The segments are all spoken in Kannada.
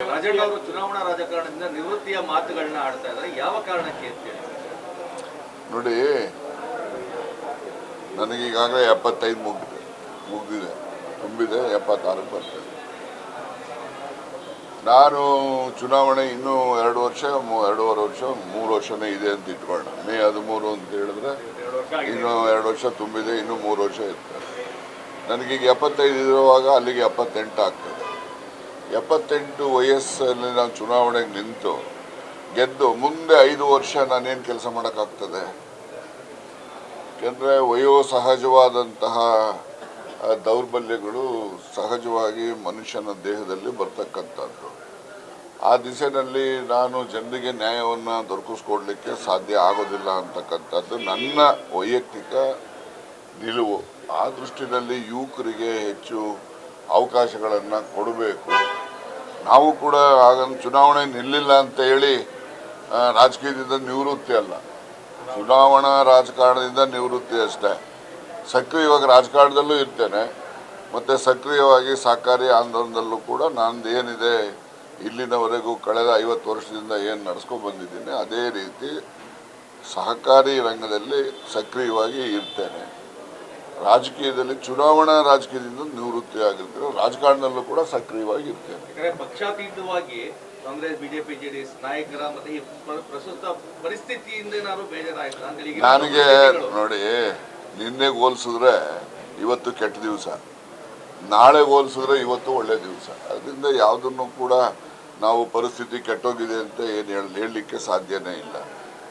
ರಾಜಣ್ಣ ಅವರು ಚುನಾವಣಾ ರಾಜಕಾರಣದಿಂದ ನಿವೃತ್ತಿಯ ಮಾತುಗಳನ್ನ ಆಡ್ತಾ ಇದ್ದಾರೆ. ಯಾವ ಕಾರಣಕ್ಕೆ ನೋಡಿ ನನಗೀಗಾಗಲೇ ಎಪ್ಪತ್ತೈದು ಮುಗಿದೆ ಮುಗಿದಿದೆ. ತುಂಬಿದೆ ಎಪ್ಪತ್ತಾರಕ್ಕೆ ಬರ್ತದೆ ನಾನು ಚುನಾವಣೆ ಇನ್ನೂ ಎರಡು ವರ್ಷ ಎರಡೂವರೆ ವರ್ಷ ಮೂರು ವರ್ಷನೇ ಇದೆ ಅಂತ ಇಟ್ಕೊಳ್ಳೋಣ ಮೇ ಹದಿಮೂರು ಅಂತ ಹೇಳಿದ್ರೆ ಇನ್ನು ಎರಡು ವರ್ಷ ತುಂಬಿದೆ ಇನ್ನೂ ಮೂರು ವರ್ಷ ಇರ್ತದೆ. ನನಗೀಗ ಎಪ್ಪತ್ತೈದು ಇರುವಾಗ ಅಲ್ಲಿಗೆ ಎಪ್ಪತ್ತೆಂಟು ಆಗ್ತದೆ. ಎಪ್ಪತ್ತೆಂಟು ವಯಸ್ಸಲ್ಲಿ ನಾನು ಚುನಾವಣೆಗೆ ನಿಂತು ಗೆದ್ದು ಮುಂದೆ ಐದು ವರ್ಷ ನಾನೇನು ಕೆಲಸ ಮಾಡೋಕ್ಕಾಗ್ತದೆ? ಯಾಕೆಂದರೆ ವಯೋ ಸಹಜವಾದಂತಹ ಆ, ದೌರ್ಬಲ್ಯಗಳು ಸಹಜವಾಗಿ ಮನುಷ್ಯನ ದೇಹದಲ್ಲಿ ಬರ್ತಕ್ಕಂಥದ್ದು. ಆ ದಿಸೆಯಲ್ಲಿ ನಾನು ಜನರಿಗೆ ನ್ಯಾಯವನ್ನು ದೊರಕಿಸ್ಕೊಡ್ಲಿಕ್ಕೆ ಸಾಧ್ಯ ಆಗೋದಿಲ್ಲ ಅಂತಕ್ಕಂಥದ್ದು ನನ್ನ ವೈಯಕ್ತಿಕ ನಿಲುವು. ಆ ದೃಷ್ಟಿನಲ್ಲಿ ಯುವಕರಿಗೆ ಹೆಚ್ಚು ಅವಕಾಶಗಳನ್ನು ಕೊಡಬೇಕು. ನಾವು ಕೂಡ ಆಗ ಚುನಾವಣೆ ನಿಲ್ಲಿಲ್ಲ ಅಂತ ಹೇಳಿ ರಾಜಕೀಯದಿಂದ ನಿವೃತ್ತಿ ಅಲ್ಲ. ಚುನಾವಣಾ ರಾಜಕಾರಣದಿಂದ ನಿವೃತ್ತಿ ಅಷ್ಟೇ. ಸಕ್ರಿಯವಾಗಿ ರಾಜಕಾರಣದಲ್ಲೂ ಇರ್ತೇನೆ. ಮತ್ತು ಸಕ್ರಿಯವಾಗಿ ಸಹಕಾರಿ ಆಂದೋಲನದಲ್ಲೂ ಕೂಡ ನಂದು ಏನಿದೆ, ಇಲ್ಲಿನವರೆಗೂ ಕಳೆದ ಐವತ್ತು ವರ್ಷದಿಂದ ಏನು ನಡೆಸ್ಕೊಬಂದಿದ್ದೀನಿ ಅದೇ ರೀತಿ ಸಹಕಾರಿ ರಂಗದಲ್ಲಿ ಸಕ್ರಿಯವಾಗಿ ಇರ್ತೇನೆ. ರಾಜಕೀಯದಲ್ಲಿ ಚುನಾವಣಾ ರಾಜಕೀಯದಿಂದ ನಿವೃತ್ತಿ ಆಗಿರ್ತಾರೆ ರಾಜಕಾರಣದಲ್ಲೂ ಕೂಡ ಸಕ್ರಿಯವಾಗಿ ಇರ್ತೇನೆ ಪಕ್ಷಾತೀತವಾಗಿ ಕಾಂಗ್ರೆಸ್ ಬಿಜೆಪಿ ಜೆಡಿಎಸ್ ನಾಯಕರ ಮತ್ತೆ ಈ ಪ್ರಸ್ತುತ ಪರಿಸ್ಥಿತಿಯಿಂದ ನಾನು ಬೇಜಾರಾಯ್ತು ನನಗೆ ನೋಡಿ ನಿನ್ನೆ ಹೋಲಿಸಿದ್ರೆ ಇವತ್ತು ಕೆಟ್ಟ ದಿವಸ. ನಾಳೆ ಹೋಲಿಸಿದ್ರೆ ಇವತ್ತು ಒಳ್ಳೆ ದಿವಸ. ಅದರಿಂದ ಯಾವುದನ್ನು ಕೂಡ ನಾವು ಪರಿಸ್ಥಿತಿ ಕೆಟ್ಟೋಗಿದೆ ಅಂತ ಏನು ಹೇಳಿ ಹೇಳಲಿಕ್ಕೆ ಸಾಧ್ಯನೇ ಇಲ್ಲ.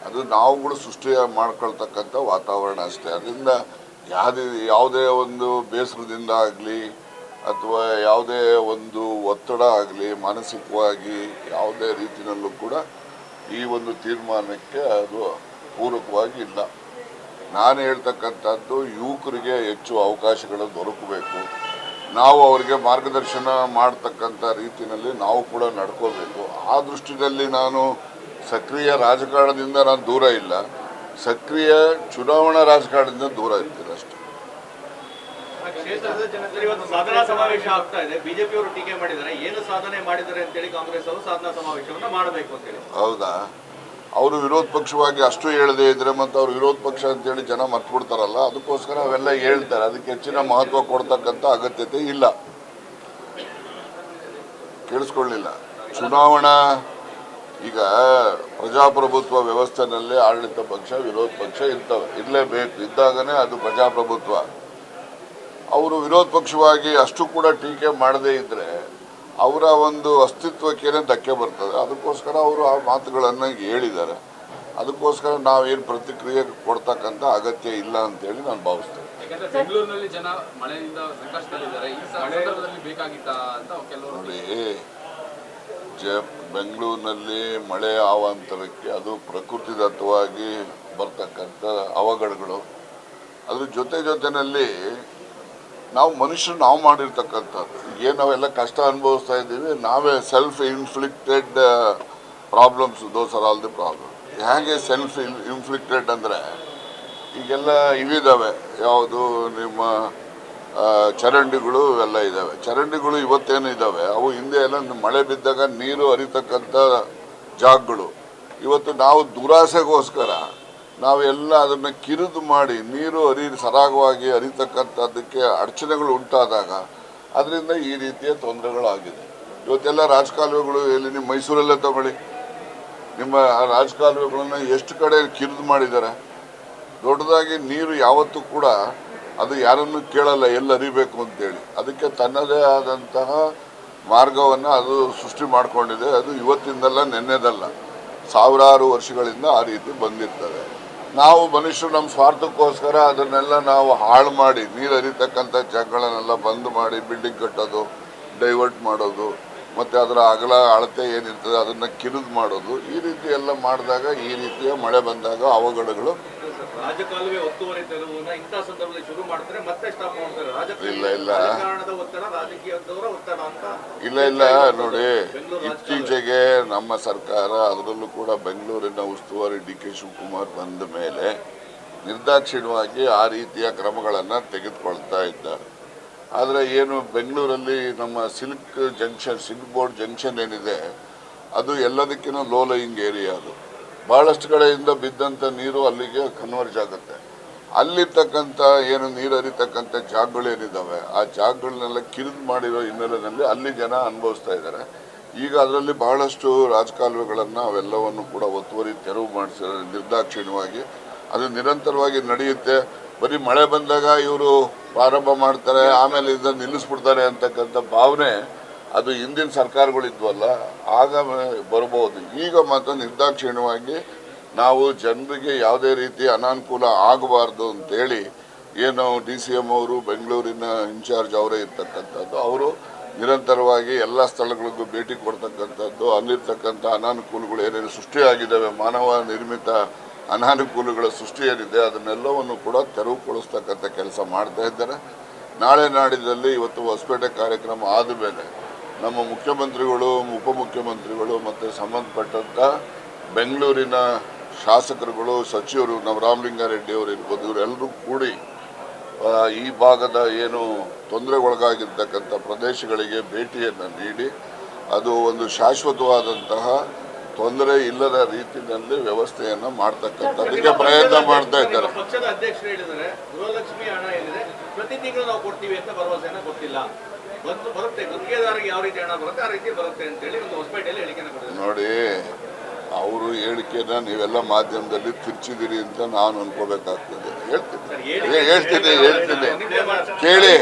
ಅದು ನಾವುಗಳು ಸೃಷ್ಟಿ ಮಾಡ್ಕೊಳ್ತಕ್ಕಂಥ ವಾತಾವರಣ ಅಷ್ಟೇ. ಅದರಿಂದ ಯಾವುದೇ ಯಾವುದೇ ಒಂದು ಬೇಸರದಿಂದ ಆಗಲಿ ಅಥವಾ ಯಾವುದೇ ಒಂದು ಒತ್ತಡ ಆಗಲಿ, ಮಾನಸಿಕವಾಗಿ ಯಾವುದೇ ರೀತಿಯಲ್ಲೂ ಕೂಡ ಈ ಒಂದು ತೀರ್ಮಾನಕ್ಕೆ ಅದು ಪೂರಕವಾಗಿ ಇಲ್ಲ. ನಾನು ಹೇಳ್ತಕ್ಕಂಥದ್ದು ಯುವಕರಿಗೆ ಹೆಚ್ಚು ಅವಕಾಶಗಳು ದೊರಕಬೇಕು. ನಾವು ಅವರಿಗೆ ಮಾರ್ಗದರ್ಶನ ಮಾಡ್ತಕ್ಕಂಥ ರೀತಿಯಲ್ಲಿ ನಾವು ಕೂಡ ನಡ್ಕೋಬೇಕು. ಆ ದೃಷ್ಟಿಯಲ್ಲಿ ನಾನು ಸಕ್ರಿಯ ರಾಜಕಾರಣದಿಂದ ನಾನು ದೂರ ಇಲ್ಲ. ಸಕ್ರಿಯ ಚುನಾವಣಾ ರಾಜಕಾರಣದಿಂದ ದೂರ ಇರ್ತೀನಿ. ಕ್ಷೇತ್ರದ ಇವತ್ತು ಸಾಧನಾ ಸಮಾವೇಶ ಆಗ್ತಾ ಇದೆ. ಬಿಜೆಪಿ ಅವರು ಟೀಕೆ ಮಾಡಿದ್ದಾರೆ. ಏನು ಸಾಧನೆ ಮಾಡಿದ್ದಾರೆ ಅಂತೇಳಿ ಕಾಂಗ್ರೆಸ್ ಅವರು ಸಾಧನಾ ಸಮಾವೇಶವನ್ನ ಮಾಡಬೇಕು ಅಂತೇಳಿ. ಹೌದಾ? ಅವರು ವಿರೋಧ ಪಕ್ಷವಾಗಿ ಅಷ್ಟು ಹೇಳದೇ ಇದ್ರೆ ಮತ್ತೆ ಅವ್ರು ವಿರೋಧ ಪಕ್ಷ ಅಂತೇಳಿ ಜನ ಮರ್ತ್ಬಿಡ್ತಾರಲ್ಲ, ಅದಕ್ಕೋಸ್ಕರ ಅವೆಲ್ಲ ಹೇಳ್ತಾರೆ. ಅದಕ್ಕೆ ಹೆಚ್ಚಿನ ಮಹತ್ವ ಕೊಡ್ತಕ್ಕಂಥ ಅಗತ್ಯತೆ ಇಲ್ಲ. ಕೇಳಿಸ್ಕೊಳ್ಳಿಲ್ಲ. ಚುನಾವಣಾ, ಈಗ ಪ್ರಜಾಪ್ರಭುತ್ವ ವ್ಯವಸ್ಥೆನಲ್ಲಿ ಆಡಳಿತ ಪಕ್ಷ, ವಿರೋಧ ಪಕ್ಷ ಇರ್ತವೆ. ಇರಲೇಬೇಕು. ಇದ್ದಾಗನೇ ಅದು ಪ್ರಜಾಪ್ರಭುತ್ವ. ಅವರು ವಿರೋಧ ಪಕ್ಷವಾಗಿ ಅಷ್ಟು ಕೂಡ ಟೀಕೆ ಮಾಡದೇ ಇದ್ರೆ ಅವರ ಒಂದು ಅಸ್ತಿತ್ವಕ್ಕೇನೆ ಧಕ್ಕೆ ಬರ್ತದೆ. ಅದಕ್ಕೋಸ್ಕರ ಅವರು ಆ ಮಾತುಗಳನ್ನು ಹೇಳಿದ್ದಾರೆ. ಅದಕ್ಕೋಸ್ಕರ ನಾವೇನು ಪ್ರತಿಕ್ರಿಯೆ ಕೊಡ್ತಕ್ಕಂಥ ಅಗತ್ಯ ಇಲ್ಲ ಅಂತೇಳಿ ನಾನು ಭಾವಿಸ್ತೇನೆ. ಯಾಕಂದ್ರೆ ಬೆಂಗಳೂರಿನಲ್ಲಿ ಜನ ಮಳೆಯಿಂದ ಸಂಕಷ್ಟದಲ್ಲಿದ್ದಾರೆ. ಈ ಸಂದರ್ಭದಲ್ಲಿ ಬೇಕಾಗಿತ್ತ ಅಂತ ಕೆಲವರು ನೋಡಿ ಜ ಬೆಂಗಳೂರಿನಲ್ಲಿ ಮಳೆ ಆವಾಂತರಕ್ಕೆ ಅದು ಪ್ರಕೃತಿದತ್ತವಾಗಿ ಬರ್ತಕ್ಕಂಥ ಅವಘಡಗಳು. ಅದ್ರ ಜೊತೆ ಜೊತೆನಲ್ಲಿ ನಾವು ಮನುಷ್ಯರು, ನಾವು ಮಾಡಿರ್ತಕ್ಕಂಥದ್ದು. ಏನು ನಾವೆಲ್ಲ ಕಷ್ಟ ಅನುಭವಿಸ್ತಾ ಇದ್ದೀವಿ, ನಾವೇ self inflicted problems those are all the problem ಹೇಗೆ ಸೆಲ್ಫ್ ಇನ್ಫ್ಲಿಕ್ಟೆಡ್ ಅಂದರೆ, ಈಗೆಲ್ಲ ಇವಿದ್ದಾವೆ ಯಾವುದು ನಿಮ್ಮ ಚರಂಡಿಗಳು ಎಲ್ಲ ಇದ್ದಾವೆ ಚರಂಡಿಗಳು ಇವತ್ತೇನು ಇದ್ದಾವೆ ಅವು ಹಿಂದೆ ಎಲ್ಲ ಮಳೆ ಬಿದ್ದಾಗ ನೀರು ಹರಿತಕ್ಕಂಥ ಜಾಗಗಳು. ಇವತ್ತು ನಾವು ದುರಾಸೆಗೋಸ್ಕರ ನಾವೆಲ್ಲ ಅದನ್ನು ಕಿರಿದು ಮಾಡಿ ನೀರು ಹರಿ ಸರಾಗವಾಗಿ ಹರಿತಕ್ಕಂಥದ್ದಕ್ಕೆ ಅಡಚಣೆಗಳು ಉಂಟಾದಾಗ ಅದರಿಂದ ಈ ರೀತಿಯ ತೊಂದರೆಗಳಾಗಿದೆ. ಇವತ್ತೆಲ್ಲ ರಾಜಕಾಲುವೆಗಳು ಎಲ್ಲಿ ನಿಮ್ಮ ಮೈಸೂರಲ್ಲೇ ತಗೊಳ್ಳಿ. ನಿಮ್ಮ ರಾಜಕಾಲುವೆಗಳನ್ನು ಎಷ್ಟು ಕಡೆ ಕಿರಿದು ಮಾಡಿದ್ದಾರೆ. ದೊಡ್ಡದಾಗಿ ನೀರು ಯಾವತ್ತೂ ಕೂಡ ಅದು ಯಾರನ್ನು ಕೇಳಲ್ಲ, ಎಲ್ಲಿ ಹರಿಬೇಕು ಅಂತೇಳಿ. ಅದಕ್ಕೆ ತನ್ನದೇ ಆದಂತಹ ಮಾರ್ಗವನ್ನು ಅದು ಸೃಷ್ಟಿ ಮಾಡಿಕೊಂಡಿದೆ. ಅದು ಇವತ್ತಿಂದಲ್ಲ, ನೆನ್ನೆದಲ್ಲ. ಸಾವಿರಾರು ವರ್ಷಗಳಿಂದ ಆ ರೀತಿ ಬಂದಿರ್ತದೆ ನಾವು ಮನುಷ್ಯರು ನಮ್ಮ ಸ್ವಾರ್ಥಕ್ಕೋಸ್ಕರ ಅದನ್ನೆಲ್ಲ ನಾವು ಹಾಳು ಮಾಡಿ, ನೀರು ಹರಿತಕ್ಕಂಥ ಜಾಗಗಳನ್ನೆಲ್ಲ ಬಂದ್ ಮಾಡಿ ಬಿಲ್ಡಿಂಗ್ ಕಟ್ಟೋದು ಡೈವರ್ಟ್ ಮಾಡೋದು, ಮತ್ತು ಅದರ ಅಗಲ, ಅಳತೆ ಏನಿರ್ತದೆ ಅದನ್ನು ಕಿರಿದು ಮಾಡೋದು, ಈ ರೀತಿ ಎಲ್ಲ ಮಾಡಿದಾಗ ಈ ರೀತಿಯ ಮಳೆ ಬಂದಾಗ ಅವಘಡಗಳು ರಾಜಕಾಲುವೆ ಒತ್ತುವರಿ ತೆರವುನ ಇಂಥ ಸಂದರ್ಭದಲ್ಲಿ ಶುರು ಮಾಡ್ತಾರೆ ಮತ್ತೆ ಸ್ಟಾಪ್ ಮಾಡ್ತಾರೆ. ರಾಜಕೀಯ ಇಲ್ಲ, ಇಲ್ಲ. ರಾಜಕಾರಣದ ಒತ್ತಡ ರಾಜಕೀಯದವರ ಒತ್ತಡ ಅಂತ ಇಲ್ಲ ಇಲ್ಲ. ನೋಡಿ ಇತ್ತೀಚೆಗೆ ನಮ್ಮ ಸರ್ಕಾರ ಅದರಲ್ಲೂ ಕೂಡ ಬೆಂಗಳೂರಿನ ಉಸ್ತುವಾರಿ ಡಿ ಕೆ ಶಿವಕುಮಾರ್ ಬಂದ ಮೇಲೆ ನಿರ್ದಾಕ್ಷಿಣ್ಯವಾಗಿ ಆ ರೀತಿಯ ಕ್ರಮಗಳನ್ನು ತೆಗೆದುಕೊಳ್ತಾ ಇದ್ದಾರೆ. ಆದರೆ ಏನು ಬೆಂಗಳೂರಲ್ಲಿ ನಮ್ಮ silk junction silk board junction ಏನಿದೆ ಅದು ಎಲ್ಲದಕ್ಕಿಂತ ಲೋ ಲೈಯಿಂಗ್ ಏರಿಯಾ ಅದು. ಭಾಳಷ್ಟು ಕಡೆಯಿಂದ ಬಿದ್ದಂಥ ನೀರು ಅಲ್ಲಿಗೆ ಕನ್ವರ್ಜ್ ಆಗುತ್ತೆ. ಅಲ್ಲಿರ್ತಕ್ಕಂಥ ಏನು ನೀರು ಹರಿತಕ್ಕಂಥ ಜಾಗಗಳೇನಿದ್ದಾವೆ ಆ ಜಾಗಗಳನ್ನೆಲ್ಲ ಕಿರಿದು ಮಾಡಿರೋ ಹಿನ್ನೆಲೆಯಲ್ಲಿ ಅಲ್ಲಿ ಜನ ಅನುಭವಿಸ್ತಾ ಇದ್ದಾರೆ. ಈಗ ಅದರಲ್ಲಿ ಬಹಳಷ್ಟು ರಾಜಕಾಲುವೆಗಳನ್ನು ಅವೆಲ್ಲವನ್ನು ಕೂಡ ಒತ್ತುವರಿ, ತೆರವು ಮಾಡಿಸ ನಿರ್ದಾಕ್ಷಿಣ್ಯವಾಗಿ ಅದು ನಿರಂತರವಾಗಿ ನಡೆಯುತ್ತೆ. ಬರೀ ಮಳೆ ಬಂದಾಗ ಇವರು ಪ್ರಾರಂಭ ಮಾಡ್ತಾರೆ ಆಮೇಲೆ ಇದನ್ನು ನಿಲ್ಲಿಸ್ಬಿಡ್ತಾರೆ ಅಂತಕ್ಕಂಥ ಭಾವನೆ ಅದು ಹಿಂದಿನ ಸರ್ಕಾರಗಳಿದ್ವಲ್ಲ, ಆಗ ಬರ್ಬೋದು. ಈಗ ಮಾತ್ರ ನಿರ್ದಾಕ್ಷಿಣ್ಯವಾಗಿ ನಾವು ಜನರಿಗೆ ಯಾವುದೇ ರೀತಿ ಅನಾನುಕೂಲ ಆಗಬಾರ್ದು ಅಂತೇಳಿ ಏನು ಡಿ ಸಿ ಎಂ ಅವರು ಬೆಂಗಳೂರಿನ ಇನ್ಚಾರ್ಜ್ ಅವರೇ ಇರ್ತಕ್ಕಂಥದ್ದು. ಅವರು ನಿರಂತರವಾಗಿ ಎಲ್ಲ ಸ್ಥಳಗಳಿಗೂ ಭೇಟಿ ಕೊಡ್ತಕ್ಕಂಥದ್ದು. ಅಲ್ಲಿರ್ತಕ್ಕಂಥ ಅನಾನುಕೂಲಗಳು ಏನೇನು ಸೃಷ್ಟಿಯಾಗಿದ್ದಾವೆ, ಮಾನವ ನಿರ್ಮಿತ ಅನಾನುಕೂಲಗಳ ಸೃಷ್ಟಿ ಏನಿದೆ, ಅದನ್ನೆಲ್ಲವನ್ನು ಕೂಡ ತೆರವುಗೊಳಿಸ್ತಕ್ಕಂಥ ಕೆಲಸ ಮಾಡ್ತಾ ಇದ್ದಾರೆ. ನಾಳೆ ನಾಡಿದಲ್ಲಿ ಇವತ್ತು ಹೊಸಪೇಟೆ ಕಾರ್ಯಕ್ರಮ ಆದ ಮೇಲೆ ನಮ್ಮ ಮುಖ್ಯಮಂತ್ರಿಗಳು ಉಪಮುಖ್ಯಮಂತ್ರಿಗಳು ಮತ್ತು ಸಂಬಂಧಪಟ್ಟಂಥ ಬೆಂಗಳೂರಿನ ಶಾಸಕರುಗಳು ಸಚಿವರು ನಮ್ಮ ರಾಮಲಿಂಗಾರೆಡ್ಡಿ ಅವರು ಇರ್ಬೋದು ಇವರೆಲ್ಲರೂ ಕೂಡಿ ಈ ಭಾಗದ ಏನು ತೊಂದರೆಗೊಳಗಾಗಿರ್ತಕ್ಕಂಥ ಪ್ರದೇಶಗಳಿಗೆ ಭೇಟಿಯನ್ನು ನೀಡಿ ಅದು ಒಂದು ಶಾಶ್ವತವಾದಂತಹ ತೊಂದರೆ ಇಲ್ಲದ ರೀತಿಯಲ್ಲಿ ವ್ಯವಸ್ಥೆಯನ್ನು ಮಾಡ್ತಕ್ಕಂಥದಕ್ಕೆ ಪ್ರಯತ್ನ ಮಾಡ್ತಾ ಇದ್ದಾರೆ. ಪಕ್ಷದ ಅಧ್ಯಕ್ಷರು ಹೇಳಿದರೆ ಗೃಹಲಕ್ಷ್ಮಿ ಹಣ ಏನಿದೆ ಪ್ರತಿ ತಿಂಗಳು ನಾವು ಕೊಡ್ತೀವಿ ಅಂತ ಭರವಸೆಯನ್ನು ಕೊಟ್ಟಿಲ್ಲ. ಬಂದು ಬರುತ್ತೆ. ಗುತ್ತಿಗೆದಾರರಿಗೆ ಯಾವ ರೀತಿ ಹಣ ಬರುತ್ತೆ ಆ ರೀತಿ ಬರುತ್ತೆ ಅಂತೇಳಿ ಒಂದು ಹೊಸಪೇಟೆಯಲ್ಲಿ ಹೇಳಿಕೆನ ಕೊಟ್ಟಿದ್ದಾರೆ. ನೋಡಿ ಅವರು ಹೇಳಿಕೆನ ನೀವೆಲ್ಲ ಮಾಧ್ಯಮದಲ್ಲಿ ತಿರ್ಚಿದಿರಿ ಅಂತ ನಾನು ಅನ್ಕೋಬೇಕಾಗ್ತದೆ. ಹೇಳ್ತೀನಿ. ಏ, ಹೇಳ್ತೀನಿ ಹೇಳ್ತೀನಿ. ಕೇಳಿ.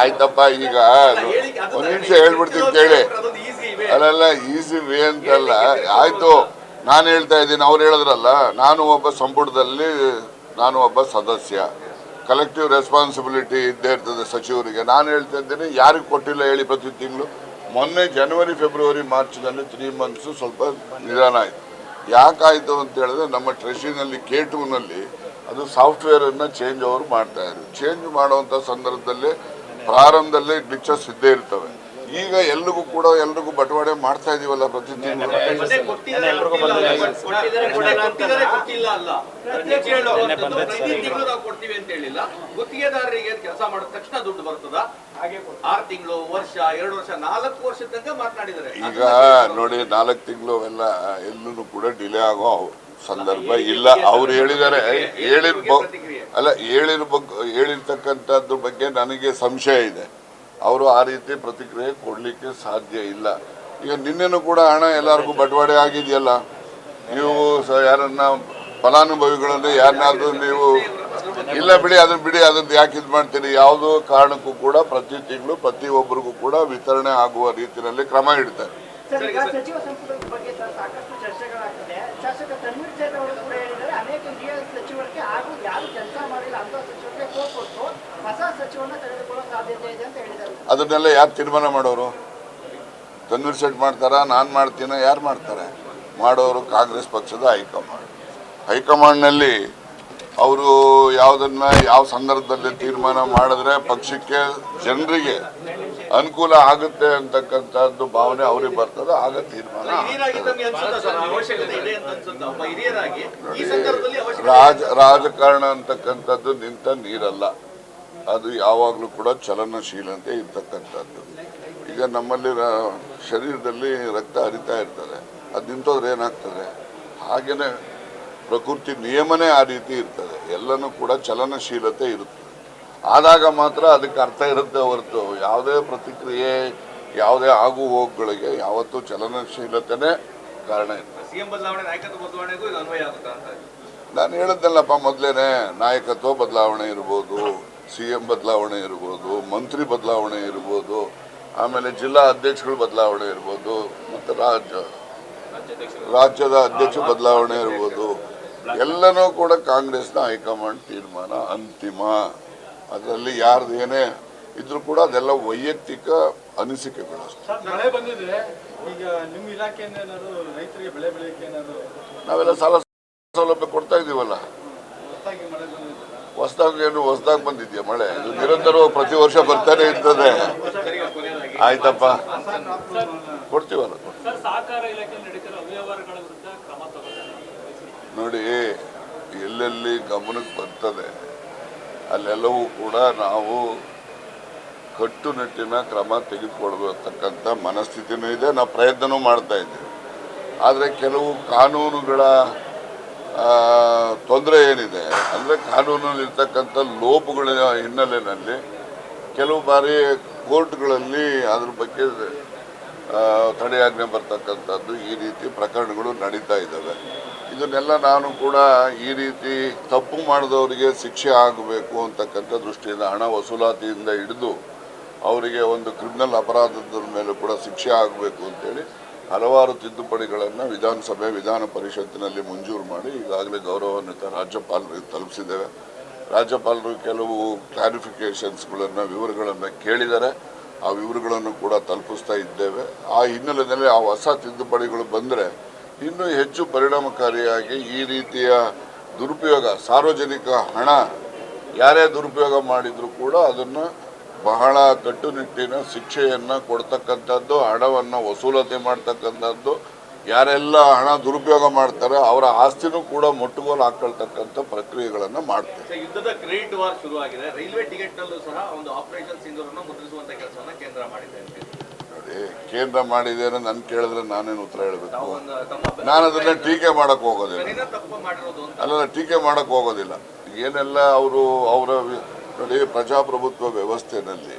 ಆಯ್ತಪ್ಪ ಈಗ ಒಂದ್ ನಿಮಿಷ ಹೇಳ್ಬಿಡ್ತೀನಿ ಕೇಳಿ. ಅಲ್ಲಲ್ಲ ಈಸಿ ವೇ ಅಂತಲ್ಲ ಆಯ್ತು ನಾನು ಹೇಳ್ತಾ ಇದ್ದೀನಿ ಅವ್ರು ಹೇಳಿದ್ರಲ್ಲ ನಾನು ಒಬ್ಬ ಸಂಪುಟದಲ್ಲಿ ನಾನು ಒಬ್ಬ ಸದಸ್ಯ. ಕಲೆಕ್ಟಿವ್ ರೆಸ್ಪಾನ್ಸಿಬಿಲಿಟಿ ಇದ್ದೇ ಇರ್ತದೆ ಸಚಿವರಿಗೆ. ನಾನು ಹೇಳ್ತಾ ಇದ್ದೇನೆ, ಯಾರಿಗೆ ಕೊಟ್ಟಿಲ್ಲ ಹೇಳಿ ಪ್ರತಿ ತಿಂಗಳು. ಮೊನ್ನೆ ಜನವರಿ ಫೆಬ್ರವರಿ ಮಾರ್ಚ್ನಲ್ಲಿ ತ್ರೀ ಮಂತ್ಸು ಸ್ವಲ್ಪ ನಿಧಾನ ಆಯಿತು. ಯಾಕಾಯಿತು ಅಂತ ಹೇಳಿದ್ರೆ, ನಮ್ಮ ಟ್ರೆಷರಿನಲ್ಲಿ ಕೆ ಟೂನಲ್ಲಿ ಅದು ಸಾಫ್ಟ್ವೇರನ್ನು ಚೇಂಜ್ ಅವರು ಮಾಡ್ತಾಯಿದ್ರು ಚೇಂಜ್ ಮಾಡುವಂಥ ಸಂದರ್ಭದಲ್ಲಿ ಪ್ರಾರಂಭದಲ್ಲೇ ಗ್ಲಿಚಸ್ ಇದ್ದೇ ಇರ್ತವೆ. ಈಗ ಎಲ್ರಿಗೂ ಕೂಡ ಎಲ್ರಿಗೂ ಬಟವಾಡೆ ಮಾಡ್ತಾ ಇದೀವಲ್ಲ ಪ್ರತಿ ಗುತ್ತಿಗೆದಾರರಿಗೆ ಕೆಲಸ ಮಾಡಿದ? ತಕ್ಷಣ ದುಡ್ಡು ಬರ್ತದ? ಆರು ತಿಂಗಳು ವರ್ಷ ಎರಡು ವರ್ಷ ನಾಲ್ಕು ವರ್ಷ ತನಕ ಮಾತನಾಡಿದ್ದಾರೆ. ಈಗ ನೋಡಿ ನಾಲ್ಕು ತಿಂಗಳು ಎಲ್ಲ ಎಲ್ಲೂ ಕೂಡ ಡಿಲೇ ಆಗೋ ಸಂದರ್ಭ ಇಲ್ಲ. ಅವ್ರು ಹೇಳಿದ್ದಾರೆ. ಹೇಳಿರ್ಬೋ ಅಲ್ಲ ಹೇಳಿರ್ಬೇಕು ಹೇಳಿರ್ತಕ್ಕಂಥದ್ದು ಬಗ್ಗೆ ನನಗೆ ಸಂಶಯ ಇದೆ. ಅವರು ಆ ರೀತಿ ಪ್ರತಿಕ್ರಿಯೆ ಕೊಡಲಿಕ್ಕೆ ಸಾಧ್ಯ ಇಲ್ಲ. ಈಗ ನಿನ್ನೆನೂ ಕೂಡ ಹಣ ಎಲ್ಲರಿಗೂ ಬಟವಾಡೆ ಆಗಿದೆಯಲ್ಲ? ನೀವು ಯಾರನ್ನ ಫಲಾನುಭವಿಗಳನ್ನು ಯಾರನ್ನಾದ್ರೂ ನೀವು ಇಲ್ಲ ಬಿಡಿ ಅದನ್ನ ಬಿಡಿ ಅದನ್ನ ಯಾಕೆ ಇದು ಮಾಡ್ತೀರಿ? ಯಾವುದೋ ಕಾರಣಕ್ಕೂ ಕೂಡ ಪ್ರತಿ ತಿಂಗಳು ಪ್ರತಿಯೊಬ್ಬರಿಗೂ ಕೂಡ ವಿತರಣೆ ಆಗುವ ರೀತಿಯಲ್ಲಿ ಕ್ರಮ ಇಡ್ತಾರೆ ಸರ್ ಈಗ ಸಚಿವ ಸಂಪುಟದ ಬಗ್ಗೆ ಸರ್ ಸಾಕಷ್ಟು ಚರ್ಚೆಗಳಾಗ್ತದೆ ಶಾಸಕ ತನ್ವೀರ್ ಸೇಠ್ ಅವರು ಕೂಡ ಹೇಳಿದ್ದಾರೆ ಅನೇಕ ಹಿರಿಯ ಸಚಿವರಿಗೆ ಹಾಗೂ ಯಾರು ಕೆಲಸ ಮಾಡಿಲ್ಲ ಅಂತ ಸಚಿವರಿಗೆ ಕೊಟ್ಟು ಹೊಸ ಸಚಿವನ ತೆಗೆದುಕೊಳ್ಳೋ ಸಾಧ್ಯತೆ ಇದೆ ಅಂತ ಹೇಳಿದ್ದಾರೆ ಅದನ್ನೆಲ್ಲ ಯಾರು ತೀರ್ಮಾನ ಮಾಡೋರು? ತನ್ವೀರ್ ಸೆಟ್ ಮಾಡ್ತಾರಾ? ನಾನು ಮಾಡ್ತೀನ? ಯಾರು ಮಾಡ್ತಾರೆ? ಮಾಡೋರು ಕಾಂಗ್ರೆಸ್ ಪಕ್ಷದ ಹೈಕಮಾಂಡ್. ಹೈಕಮಾಂಡ್ನಲ್ಲಿ ಅವರು ಯಾವುದನ್ನ ಯಾವ ಸಂದರ್ಭದಲ್ಲಿ ತೀರ್ಮಾನ ಮಾಡಿದ್ರೆ ಪಕ್ಷಕ್ಕೆ ಜನರಿಗೆ ಅನುಕೂಲ ಆಗುತ್ತೆ ಅಂತಕ್ಕಂಥದ್ದು ಭಾವನೆ ಅವ್ರಿಗೆ ಬರ್ತದೆ. ಆಗ ತೀರ್ಮಾನ ಹಿರಿಯರಾಗಿ ಅನ್ಸುತ್ತಾ ಸರ್? ಅವಶ್ಯಕತೆ ಇದೆ ಅಂತ ಅನ್ಸುತ್ತಾ? ಒಬ್ಬ ಹಿರಿಯರಾಗಿ ಈ ಸಂದರ್ಭದಲ್ಲಿ ಅವಶ್ಯಕತೆ ರಾಜ ರಾಜಕಾರಣ ಅಂತಕ್ಕಂಥದ್ದು ನಿಂತ ನೀರಲ್ಲ. ಅದು ಯಾವಾಗಲೂ ಕೂಡ ಚಲನಶೀಲತೆ ಇರ್ತಕ್ಕಂಥದ್ದು. ಈಗ ನಮ್ಮಲ್ಲಿ ಶರೀರದಲ್ಲಿ ರಕ್ತ ಹರಿತಾ ಇರ್ತದೆ. ಅದು ನಿಂತೋದ್ರೆ ಏನಾಗ್ತದೆ? ಹಾಗೇನೆ ಪ್ರಕೃತಿ ನಿಯಮನೇ ಆ ರೀತಿ ಇರ್ತದೆ. ಎಲ್ಲನೂ ಕೂಡ ಚಲನಶೀಲತೆ ಇರುತ್ತದೆ ಆದಾಗ ಮಾತ್ರ ಅದಕ್ಕೆ ಅರ್ಥ ಇರುತ್ತೆ ಹೊರತು ಯಾವುದೇ ಪ್ರತಿಕ್ರಿಯೆ ಯಾವುದೇ ಆಗು ಹೋಗುಗಳಿಗೆ ಯಾವತ್ತೂ ಚಲನಶೀಲತೆನೇ ಕಾರಣ ಇರ್ತದೆ. ನಾನು ಹೇಳಿದ್ನಲ್ಲಪ್ಪ ಮೊದಲೇನೆ ನಾಯಕತ್ವ ಬದಲಾವಣೆ ಇರ್ಬೋದು. ಸಿ ಎಂ ಬದಲಾವಣೆ ಇರ್ಬೋದು ಮಂತ್ರಿ ಬದಲಾವಣೆ ಇರ್ಬೋದು ಆಮೇಲೆ ಜಿಲ್ಲಾ ಅಧ್ಯಕ್ಷಗಳ ಬದಲಾವಣೆ ಇರ್ಬೋದು ಮತ್ತು ರಾಜ್ಯ ರಾಜ್ಯದ ಅಧ್ಯಕ್ಷ ಬದಲಾವಣೆ ಇರ್ಬೋದು. ಎಲ್ಲನೂ ಕೂಡ ಕಾಂಗ್ರೆಸ್ನ ಹೈಕಮಾಂಡ್ ತೀರ್ಮಾನ ಅಂತಿಮ. ಅದರಲ್ಲಿ ಯಾರ್ದು ಏನೇ ಇದ್ರೂ ಕೂಡ ಅದೆಲ್ಲ ವೈಯಕ್ತಿಕ ಅನಿಸಿಕೆಗಳು ನಾವೆಲ್ಲ ಸಾಲ ಸೌಲಭ್ಯ ಕೊಡ್ತಾ ಇದೀವಲ್ಲ ಹೊಸದಾಗಿ ಮಳೆ ಬಂದಿದೆ ಹೊಸದಾಗಿ ಬಂದಿದ್ಯಾ ಮಳೆ? ಇದು ಪ್ರತಿ ವರ್ಷ ಬರ್ತಾನೆ ಇರ್ತದೆ. ಆಯ್ತಪ್ಪ. ಕೊಡ್ತೀವಲ್ಲ ನೋಡಿ, ಎಲ್ಲೆಲ್ಲಿ ಗಮನಕ್ಕೆ ಬರ್ತದೆ, ಅಲ್ಲೆಲ್ಲವೂ ಕೂಡ ನಾವು ಕಟ್ಟುನಿಟ್ಟಿನ ಕ್ರಮ ತೆಗೆದುಕೊಳ್ಬೇಕಂತ ಮನಸ್ಥಿತಿನೂ ಇದೆ. ನಾವು ಪ್ರಯತ್ನವೂ ಮಾಡ್ತಾ ಇದ್ದೀವಿ. ಆದರೆ ಕೆಲವು ಕಾನೂನುಗಳ ತೊಂದರೆ ಏನಿದೆ? ಅಂದರೆ ಕಾನೂನಲ್ಲಿರ್ತಕ್ಕಂಥ ಲೋಪಗಳ ಹಿನ್ನೆಲೆಯಲ್ಲಿ ಕೆಲವು ಬಾರಿ ಕೋರ್ಟ್ಗಳಲ್ಲಿ ಅದ್ರ ಬಗ್ಗೆ ತಡೆಯಾಜ್ಞೆ ಬರ್ತಕ್ಕಂಥದ್ದು ಈ ರೀತಿ ಪ್ರಕರಣಗಳು ನಡೀತಾ ಇದ್ದಾವೆ. ಇದನ್ನೆಲ್ಲ ನಾನು ಕೂಡ ಈ ರೀತಿ ತಪ್ಪು ಮಾಡಿದವರಿಗೆ ಶಿಕ್ಷೆ ಆಗಬೇಕು ಅಂತಕ್ಕಂಥ ದೃಷ್ಟಿಯಿಂದ, ಹಣ ವಸೂಲಾತಿಯಿಂದ ಹಿಡಿದು ಅವರಿಗೆ ಒಂದು ಕ್ರಿಮಿನಲ್ ಅಪರಾಧದ ಮೇಲೆ ಕೂಡ ಶಿಕ್ಷೆ ಆಗಬೇಕು ಅಂತೇಳಿ ಹಲವಾರು ತಿದ್ದುಪಡಿಗಳನ್ನು ವಿಧಾನಸಭೆ, ವಿಧಾನ ಪರಿಷತ್ತಿನಲ್ಲಿ ಮಂಜೂರು ಮಾಡಿ ಈಗಾಗಲೇ ಗೌರವಾನ್ವಿತ ರಾಜ್ಯಪಾಲರಿಗೆ ತಲುಪಿಸಿದ್ದೇವೆ. ರಾಜ್ಯಪಾಲರು ಕೆಲವು ಕ್ಲಾರಿಫಿಕೇಷನ್ಸ್ಗಳನ್ನು ವಿವರಗಳನ್ನು ಕೇಳಿದ್ದಾರೆ ಆ ವಿವರಗಳನ್ನು ಕೂಡ ತಲುಪಿಸ್ತಾ ಇದ್ದೇವೆ. ಆ ಹಿನ್ನೆಲೆಯಲ್ಲಿ ಆ ಹೊಸ ತಿದ್ದುಪಡಿಗಳು ಬಂದರೆ ಇನ್ನೂ ಹೆಚ್ಚು ಪರಿಣಾಮಕಾರಿಯಾಗಿ ಈ ರೀತಿಯ ದುರುಪಯೋಗ, ಸಾರ್ವಜನಿಕ ಹಣ ಯಾರೇ ದುರುಪಯೋಗ ಮಾಡಿದರೂ ಕೂಡ ಅದನ್ನು ಬಹಳ ಕಟ್ಟುನಿಟ್ಟಿನ ಶಿಕ್ಷೆಯನ್ನು ಕೊಡ್ತಕ್ಕಂಥದ್ದು ಹಣವನ್ನು ವಸೂಲತೆ ಮಾಡ್ತಕ್ಕಂಥದ್ದು ಯಾರೆಲ್ಲ ಹಣ ದುರುಪಯೋಗ ಮಾಡ್ತಾರೆ ಅವರ ಆಸ್ತಿನೂ ಕೂಡ ಮುಟ್ಟುಗೋಲು ಹಾಕೊಳ್ತಕ್ಕಂಥ ಪ್ರಕ್ರಿಯೆಗಳನ್ನು ಮಾಡ್ತಾರೆ ಯುದ್ಧದ ಗ್ರೇಟ್ ವಾರ್ ಶುರುವಾಗಿದೆ. ರೈಲ್ವೆ ಟಿಕೆಟ್ ನಲ್ಲೂ ಸಹ ಒಂದು ಆಪರೇಷನ್ ಸಿಂಧೂರನ್ನು ಮುದ್ರಿಸುವಂತ ಕೆಲಸವನ್ನು ಕೇಂದ್ರ ಮಾಡಿದೆ. ನೋಡಿ ಕೇಂದ್ರ ಮಾಡಿದೆ ಅಂತ ನನ್ ಕೇಳಿದ್ರೆ ನಾನೇನು ಉತ್ತರ ಹೇಳಬೇಕು? ನಾನು ಅದನ್ನ ಟೀಕೆ ಮಾಡಕ್ ಹೋಗೋದಿಲ್ಲ. ಅಲ್ಲ ಟೀಕೆ ಮಾಡಕ್ ಹೋಗೋದಿಲ್ಲ. ಏನೆಲ್ಲ ಅವರು ಅವರ ನೋಡಿ ಪ್ರಜಾಪ್ರಭುತ್ವ ವ್ಯವಸ್ಥೆನಲ್ಲಿ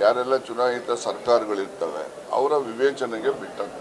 ಯಾರೆಲ್ಲ ಚುನಾಯಿತ ಸರ್ಕಾರಗಳಿರ್ತವೆ ಅವರ ವಿವೇಚನೆಗೆ ಬಿಟ್ಟಂತ